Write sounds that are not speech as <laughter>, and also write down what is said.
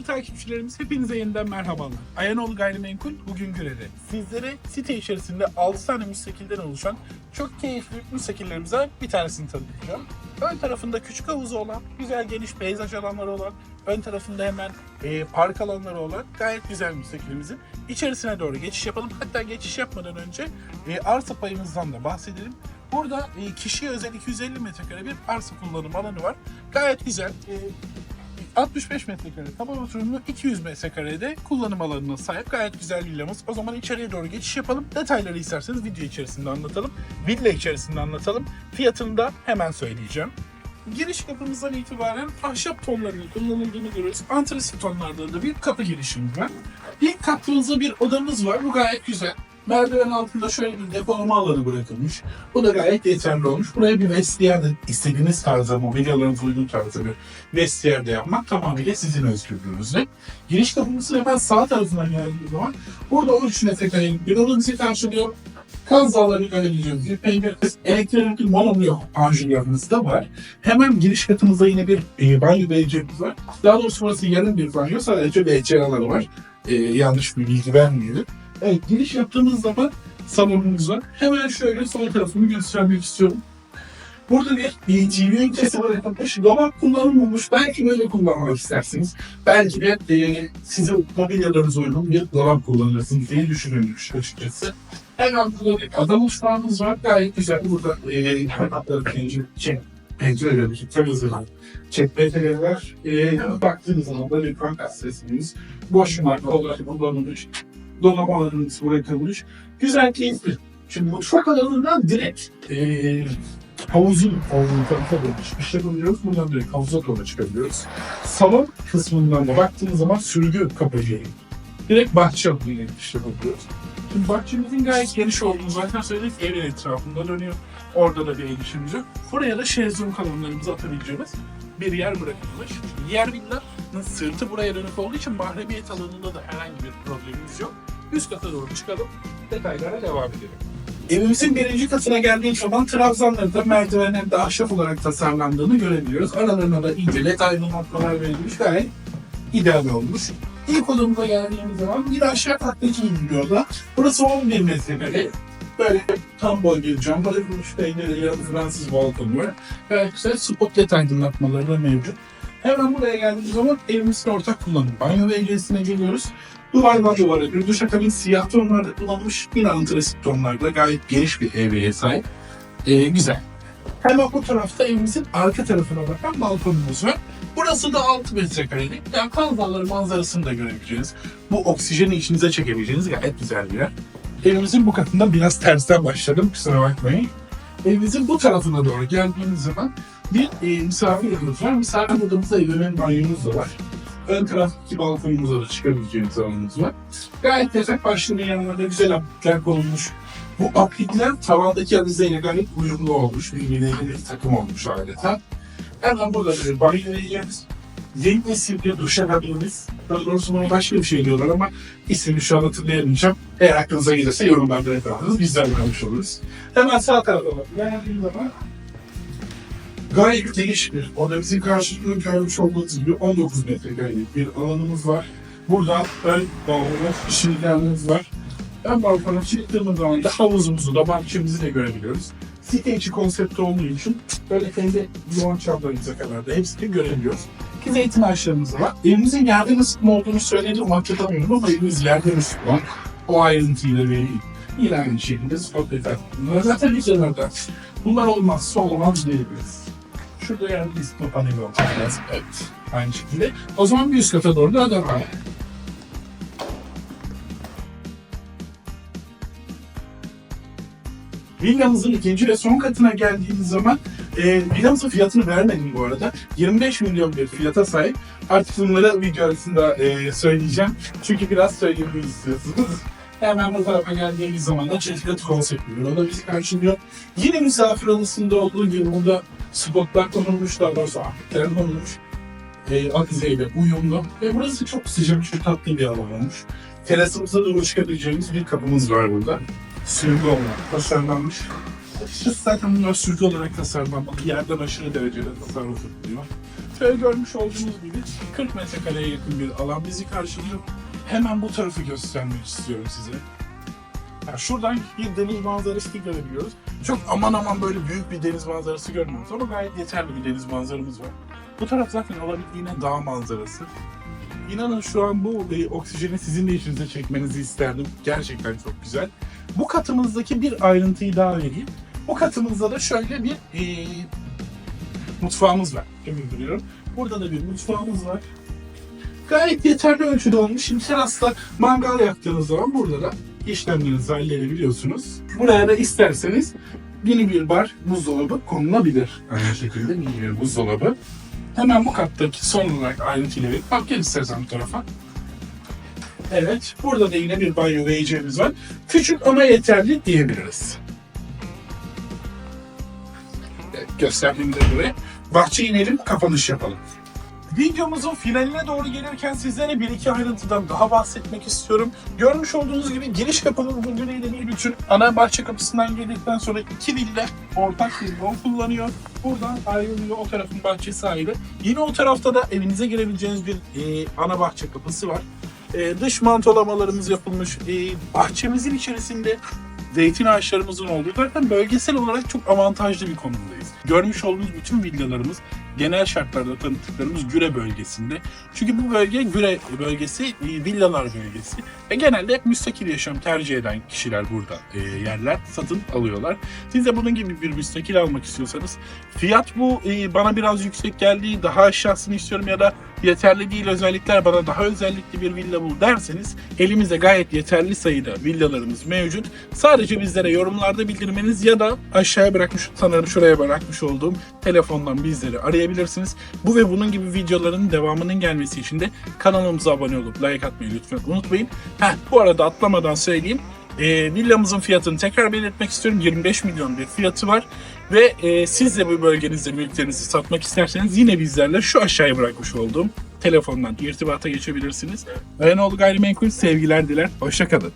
Değerli takipçilerimiz hepinize yeniden merhabalar. Ayanoğlu Gayrimenkul bugün Güre'de. Sizlere site içerisinde 6 tane müstakilden oluşan çok keyifli müstakillerimizden bir tanesini tanıtacağım. Ön tarafında küçük havuzu olan, güzel geniş peyzaj alanları olan, ön tarafında hemen e, park alanları olan gayet güzel müstakilimizin içerisine doğru geçiş yapalım. Hatta geçiş yapmadan önce e, arsa payımızdan da bahsedelim. Burada e, kişiye özel 250 metrekare bir arsa kullanım alanı var. Gayet güzel. E, 65 metrekare taban oturumlu 200 metrekarede kullanım alanına sahip gayet güzel villamız. O zaman içeriye doğru geçiş yapalım. Detayları isterseniz video içerisinde anlatalım. Villa içerisinde anlatalım. Fiyatını da hemen söyleyeceğim. Giriş kapımızdan itibaren ahşap tonlarının kullanıldığını görüyoruz. Antrasit tonlarda da bir kapı girişimiz var. İlk katımızda bir odamız var. Bu gayet güzel. Merdiven altında şöyle bir depolama alanı bırakılmış. Bu da gayet yeterli olmuş. Buraya bir vestiyer de istediğiniz tarzda, mobilyalarınız uygun tarzda bir vestiyer de yapmak tamamıyla sizin özgürlüğünüzde. Giriş kapımızın hemen sağ tarafından geldiği zaman burada 13 metrekarelik bir oda bizi karşılıyor. Kaz dağlarını görebileceğimiz bir peynir, elektrikli monoblok panjurlarımız da var. Hemen giriş katımızda yine bir e, banyo WC'miz var. Daha doğrusu burası yarım bir banyo, sadece WC alanı var. E, yanlış bir bilgi vermeyelim. Evet, giriş yaptığımız zaman salonumuz var. Hemen şöyle sol tarafını göstermek istiyorum. Burada bir TV ünitesi var yapılmış. Dolap kullanılmamış. Belki böyle kullanmak istersiniz. Belki de e, sizin mobilyalarınız uygun bir dolap kullanırsınız diye düşünülmüş açıkçası. Hemen burada bir ada mutfağımız var. Gayet güzel. Burada e, kanatları pencere, şey, pencereleri, temizler, çekmeceler var. E, baktığınız zaman da kankat sesimiz. Boş marka olarak kullanılmış. Dolap alanımız bırakılmış. Güzel, keyifli. Şimdi mutfak alanından direkt e, havuzun olduğu tarafa doğru çıkış yapabiliyoruz. Buradan direkt havuza doğru çıkabiliyoruz. Salon kısmından da baktığınız zaman sürgü kapıcı. Direkt bahçe alanına geçiş yapabiliyoruz. Şimdi bahçemizin gayet geniş olduğunu zaten söyledik. Evin etrafında dönüyor. Orada da bir erişimimiz yok. Buraya da şezlong alanlarımızı atabileceğimiz bir yer bırakılmış. Yer villanın sırtı buraya dönük olduğu için mahremiyet alanında da herhangi bir problemimiz yok. Üst kata doğru çıkalım. Detaylara devam edelim. Evimizin birinci katına geldiği zaman trabzanları da merdivenlerin de ahşap olarak tasarlandığını görebiliyoruz. Aralarına da ince led aydınlatmalar verilmiş. Gayet ideal olmuş. İlk odamıza geldiğimiz zaman bir aşağı kattaki iniliyorlar. Burası 11 metrekare. Böyle tam boy bir cam bırakılmış peynirli Fransız balkonu var. Gayet güzel spot led aydınlatmaları da mevcut. Hemen buraya geldiğimiz zaman evimizin ortak kullanım banyo bölgesine geliyoruz. Duvardan duvara bir duşakabin siyah tonlarda kullanılmış. Yine antrasit tonlarda gayet geniş bir evreye sahip. Ee, güzel. Hemen bu tarafta evimizin arka tarafına bakan balkonumuz var. Burası da 6 metrekarelik. Yani Kaz Dağları manzarasını da görebileceğiniz, bu oksijeni içinize çekebileceğiniz gayet güzel bir yer. Evimizin bu katından biraz tersten başladım, kusura bakmayın. Evimizin bu tarafına doğru geldiğimiz zaman bir e, misafir odamız var. Misafir odamızda evimin banyomuz da var. Ön taraftaki balkonumuza da çıkabileceğiniz alanımız var. Gayet yatak başlığının yanına da güzel aplikler konulmuş. Bu aplikler tavandaki avizeyle gayet uyumlu olmuş. Birbirleriyle bir takım olmuş adeta. Hemen burada da bir banyo vereceğiz. Yeni nesil bir duşakabinimiz. Daha doğrusu buna başka bir şey diyorlar ama ismini şu an hatırlayamayacağım. Eğer aklınıza gelirse yorumlarda yaparsınız. Bizler kalmış oluruz. Hemen sağ tarafa bakın. Geldiğim zaman gayet geniş bir odamızın karşılığını görmüş olduğunuz gibi 19 metrekarelik bir alanımız var. Burada ön balkonumuz, şillerimiz var. Ön balkona çıktığımız zaman da havuzumuzu da bahçemizi de görebiliyoruz. Site içi konsepti olduğu için böyle kendi yoğun çaplarımıza kadar da hepsini görebiliyoruz. Ki zeytin ağaçlarımız var. Evimizin yerden ısıtma olduğunu söyledim hatırlamıyorum ama evimiz yerden ısıtma. O ayrıntıyla vereyim. Yine aynı şekilde spot efekt. Bunlar zaten güzeller Bunlar olmazsa olmaz diyebiliriz. Şurada yerden ısıtma paneli olacak lazım. Evet. Aynı şekilde. O zaman bir üst kata doğru da devam. Villamızın ikinci ve son katına geldiğimiz zaman e, villamızın fiyatını vermedim bu arada. 25 milyon bir fiyata sahip. Artık bunları video arasında e, söyleyeceğim. Çünkü biraz söylemeyi istiyorsunuz. <laughs> Hemen bu tarafa geldiğimiz zaman da çeşitli konseptli bir oda bizi karşılıyor. Yine misafir odasında olduğu gibi burada spotlar konulmuş, daha doğrusu ahmetler konulmuş. E, avizeyle uyumlu. Ve burası çok sıcak, çok tatlı bir alan olmuş. Terasımıza doğru çıkabileceğimiz bir kapımız var burada sürgü olarak tasarlanmış. Açıkçası zaten bunlar sürgü olarak tasarlanmalı. Yerden aşırı derecede tasarruf ediliyor. Şöyle görmüş olduğunuz gibi 40 metrekareye yakın bir alan bizi karşılıyor. Hemen bu tarafı göstermek istiyorum size. Ya şuradan bir deniz manzarası görebiliyoruz. Çok aman aman böyle büyük bir deniz manzarası görmüyoruz ama gayet yeterli bir deniz manzaramız var. Bu taraf zaten olabildiğine dağ manzarası. İnanın şu an bu e, oksijeni sizin de içinize çekmenizi isterdim. Gerçekten çok güzel. Bu katımızdaki bir ayrıntıyı daha vereyim. Bu katımızda da şöyle bir e, mutfağımız var. Emin duruyorum. Burada da bir mutfağımız var. Gayet yeterli ölçüde olmuş. Şimdi terasta mangal yaktığınız zaman burada da işlemlerinizi halledebiliyorsunuz. Buraya da isterseniz mini bir bar buzdolabı konulabilir. Aynı şekilde mini bir buzdolabı. Hemen bu kattaki son olarak ayrıntıyla bir bak gel istersen bu tarafa. Evet, burada da yine bir banyo ve yiyeceğimiz var. Küçük ama yeterli diyebiliriz. Gösterdiğimde göre bahçeye inelim, kapanış yapalım. Videomuzun finaline doğru gelirken sizlere bir iki ayrıntıdan daha bahsetmek istiyorum. Görmüş olduğunuz gibi giriş kapının bölümüyle bir bütün ana bahçe kapısından girdikten sonra iki villa ortak bir yol kullanıyor. Buradan ayrılıyor o tarafın bahçesi ayrı. Yine o tarafta da evinize girebileceğiniz bir e, ana bahçe kapısı var. E, dış mantolamalarımız yapılmış. E, bahçemizin içerisinde zeytin ağaçlarımızın olduğu zaten bölgesel olarak çok avantajlı bir konumdayız. Görmüş olduğunuz bütün villalarımız genel şartlarda tanıttıklarımız Güre bölgesinde. Çünkü bu bölge Güre bölgesi, e, villalar bölgesi. Ve genelde hep müstakil yaşam tercih eden kişiler burada e, yerler satın alıyorlar. Siz de bunun gibi bir müstakil almak istiyorsanız fiyat bu e, bana biraz yüksek geldi, daha aşağısını istiyorum ya da yeterli değil özellikler bana daha özellikli bir villa bul derseniz elimizde gayet yeterli sayıda villalarımız mevcut. Sadece bizlere yorumlarda bildirmeniz ya da aşağıya bırakmış sanırım şuraya bırakmış olduğum telefondan bizleri arayabilirsiniz. Bu ve bunun gibi videoların devamının gelmesi için de kanalımıza abone olup like atmayı lütfen unutmayın. Heh, bu arada atlamadan söyleyeyim. E, villamızın fiyatını tekrar belirtmek istiyorum. 25 milyon bir fiyatı var. Ve e, siz de bu bölgenizde mülklerinizi satmak isterseniz yine bizlerle şu aşağıya bırakmış olduğum telefondan irtibata geçebilirsiniz. Ayanoğlu Gayrimenkul sevgiler diler. Hoşçakalın.